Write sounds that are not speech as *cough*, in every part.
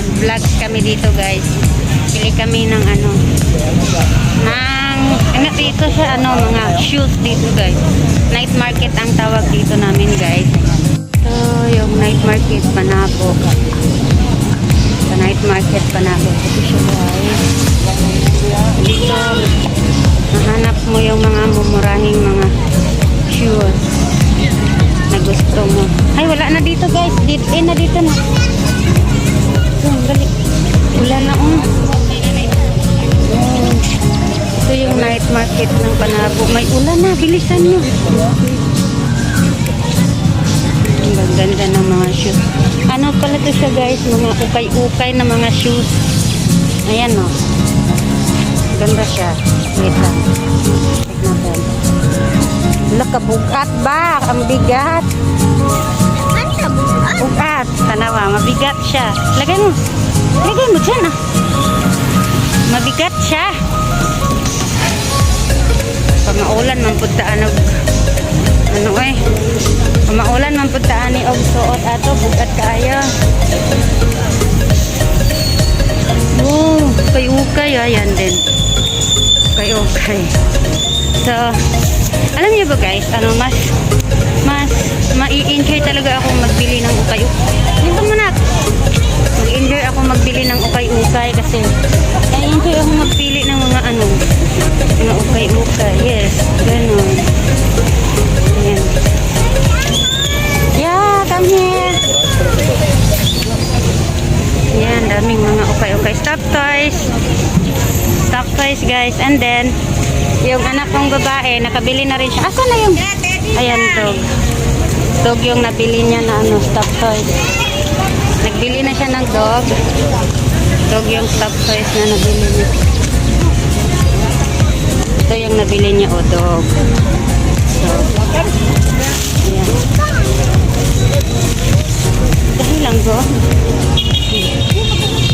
mag-vlog kami dito guys. Pili kami ng ano, ng, ano dito sa ano, mga shoes dito guys. Night market ang tawag dito namin guys. So, yung night market, Panabo. Sa night market, Panabo. Ito siya guys. Dito, mahanap mo yung mga mumurahing mga shoes na gusto mo. Ay, wala na dito guys. Dito, eh, na dito na. Dali. Wala na. Oh. Ito yung night market ng Panabo. May ulan na. Bilisan nyo. Ang ganda ng mga shoes. Ano pala to siya guys? Mga ukay-ukay na mga shoes. Ayan. Oh. Ganda siya. Wait lang. Check natin. Wala kabugat ba? Ang bigat. Bugat. Tanawa, mabigat siya. Lagay mo. Lagay mo dyan ah. Mabigat siya. Pag maulan, man puntaan og ano eh. Pag maulan, man puntaan ni og suot ato. Bugat kaayo. Oh, kay-ukay ah. Yan din. Kay-ukay. So, alam niyo ba guys, ano mas mas mai-enjoy talaga ako magbili ng ukay-ukay. Dito mo na. Mag-enjoy ako magbili ng ukay-ukay kasi nai-enjoy ako magpili ng mga ano, mga ukay-ukay. Yes, ganun. Ayan. Yeah, come here. Ayan, daming mga ukay-ukay. Stop toys. Stop toys guys. And then, yung anak kong babae, nakabili na rin siya. Asa na yung... Ayan, dog. Dog yung nabili niya na ano, stop toys. Nagbili na siya ng dog. Dog yung stop toys na nabili niya. Ito yung nabili niya, o dog. So, ayan. Dahil lang ko.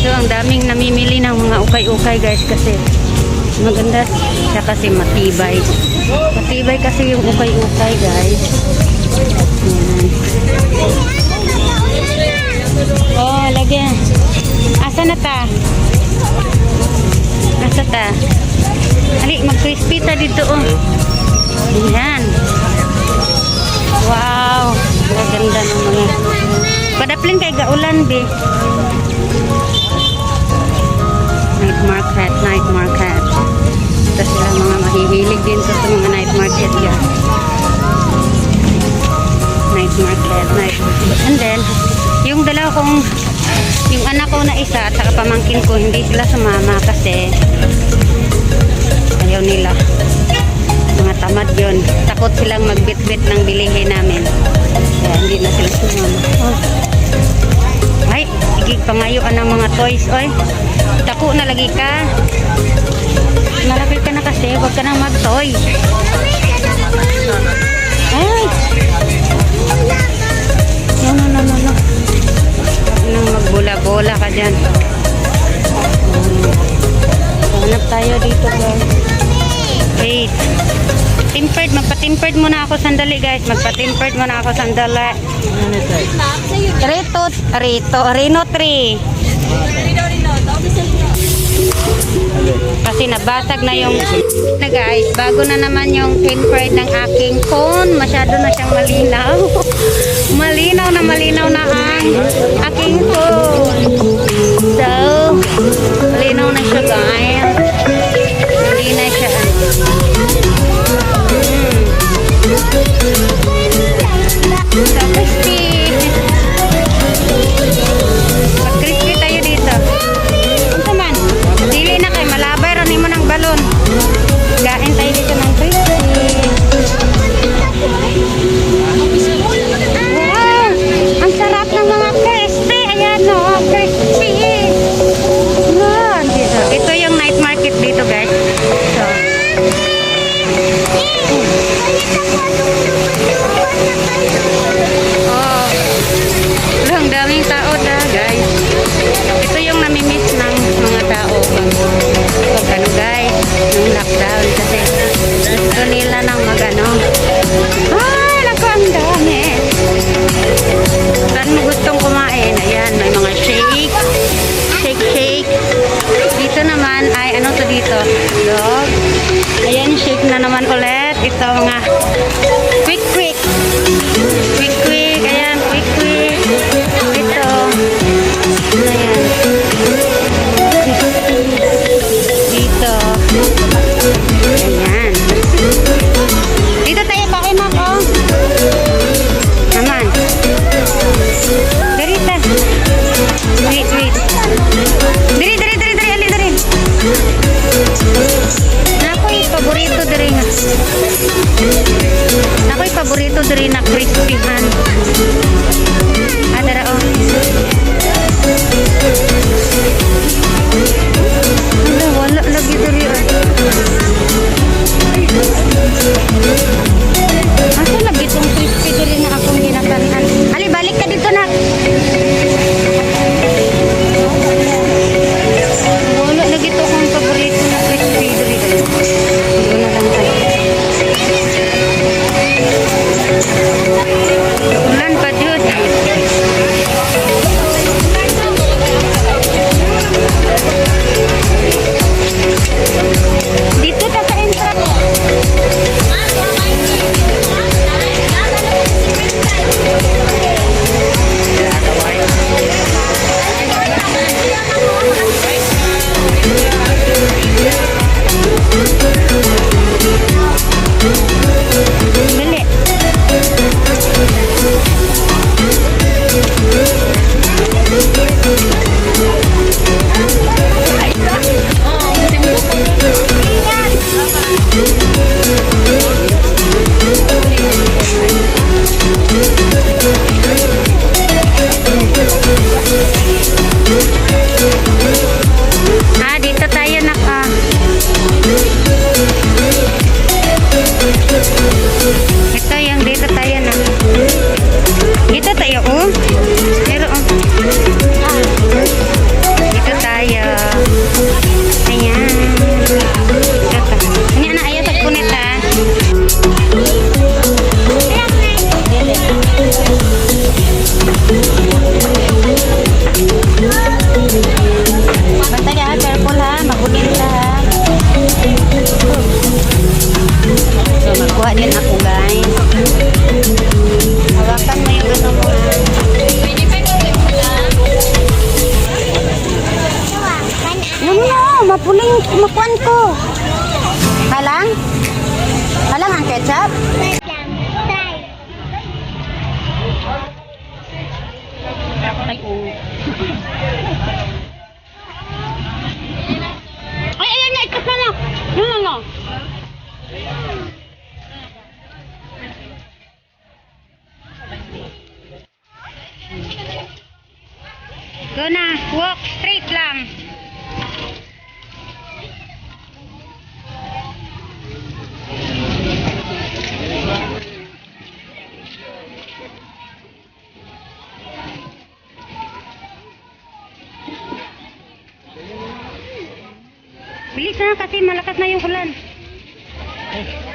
So, ang daming namimili ng mga ukay-ukay guys kasi maganda siya kasi matibay. Matibay kasi yung ukay-ukay guys. Oh, lagyan. Asa na ta? Asa ta? Ali, mag-crispy ta dito oh. Ayan. Wow. Maganda ng mga. Padaplin kay gaulan, be. Night market, night market. Ito sila mga mahihilig din sa mga night market guys. Night market, night And then, yung dalawa kong, yung anak ko na isa at saka pamangkin ko, hindi sila sumama kasi ayaw nila. Mga tamad yun. Takot silang magbitbit ng bilihin namin. Kaya hindi na sila sumama. Oh. Ay, igig pangayuan ng mga toys, oy. Dako na lagi ka. Malaki ka na kasi, huwag ka nang mag-toy. Ay! No, no, no, no, no. Huwag nang magbula-bola ka dyan. Hmm. Hanap tayo dito, guys. Wait. Tempered, magpa-tempered muna ako sandali, guys. Magpa-tempered muna ako sandali. Rito, Rito, Reno 3. Kasi nabasag na yung na guys, bago na naman yung tempered ng aking phone. Masyado na siyang malinaw. *laughs* malinaw na malinaw na ang aking phone. So, malinaw na siya guys. Hindi na siya naman ulit. Ito mga quick quick. Quick diri na crispyhan. Adara ko. Halang? Halang ang ketchup? Ay. Ay, ayan na, ikas na lang. Ano na, no? Go na, walk straight malakas na yung ulan. Wait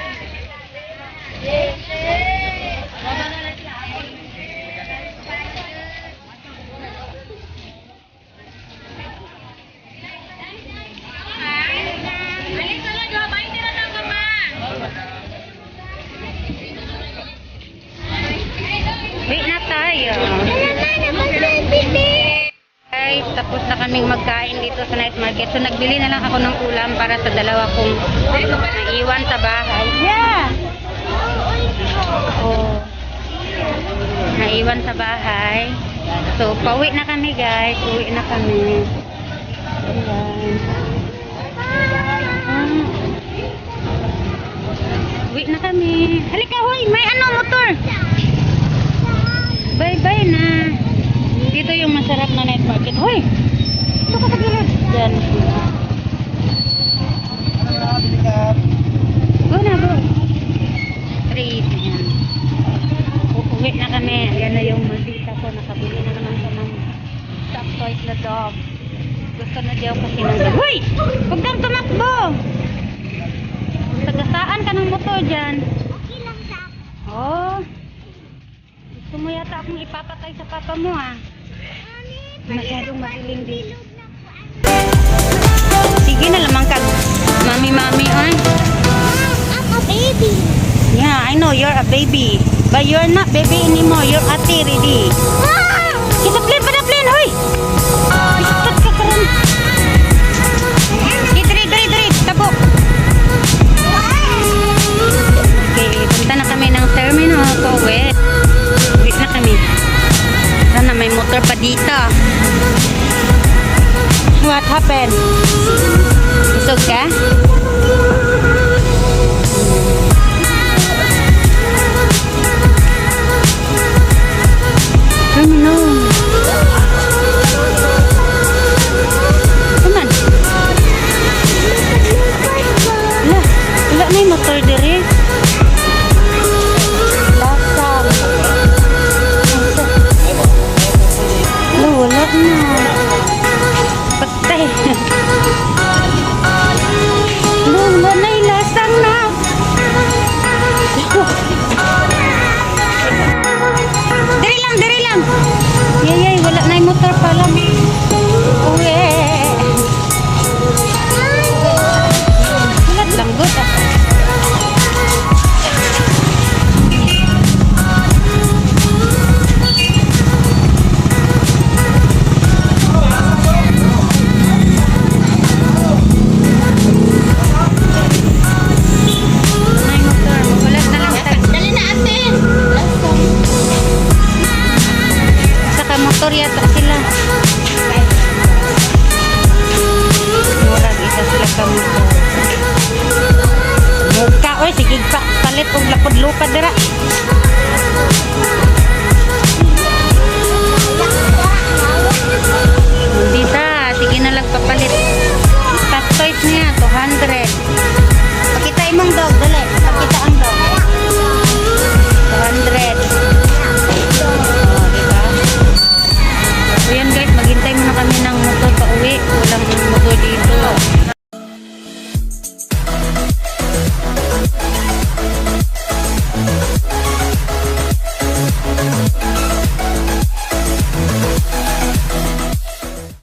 tapos na kaming magkain dito sa night market. So, nagbili na lang ako ng ulam para sa dalawa kong naiwan sa bahay. Yeah! Oh. Naiwan sa bahay. So, pauwi na kami guys. Uwi na kami. Ayan. Ah. Uwi na kami. Halika, hoy! May ano, motor! Bye-bye na. Dito yung masarap na night market. Hoy! Ito ka sa gilid. Diyan. Go na, go. Street. Ayan. Uuwi na kami. Ayan na yung maldita ko. Nakabili na naman ko ng soft toys na dog. Gusto na daw kasi ng dog. Hoy! Huwag kang tumakbo! Tagasaan ka ng motor dyan. Oh. Gusto mo yata akong ipapatay sa papa mo ah. Masyadong mahiling din. Sige na lamang kag mami mami on. I'm a baby. Yeah, I know you're a baby. But you're not baby anymore. You're a ate ah! Kita play. may motor pa dito. What happened? Isog kami po. Huwag ka, oy, sige pa, palit og lapod lupa dira. Hindi ta, sige na lang papalit. Tat toys niya, 200. Pakita imong dog, dala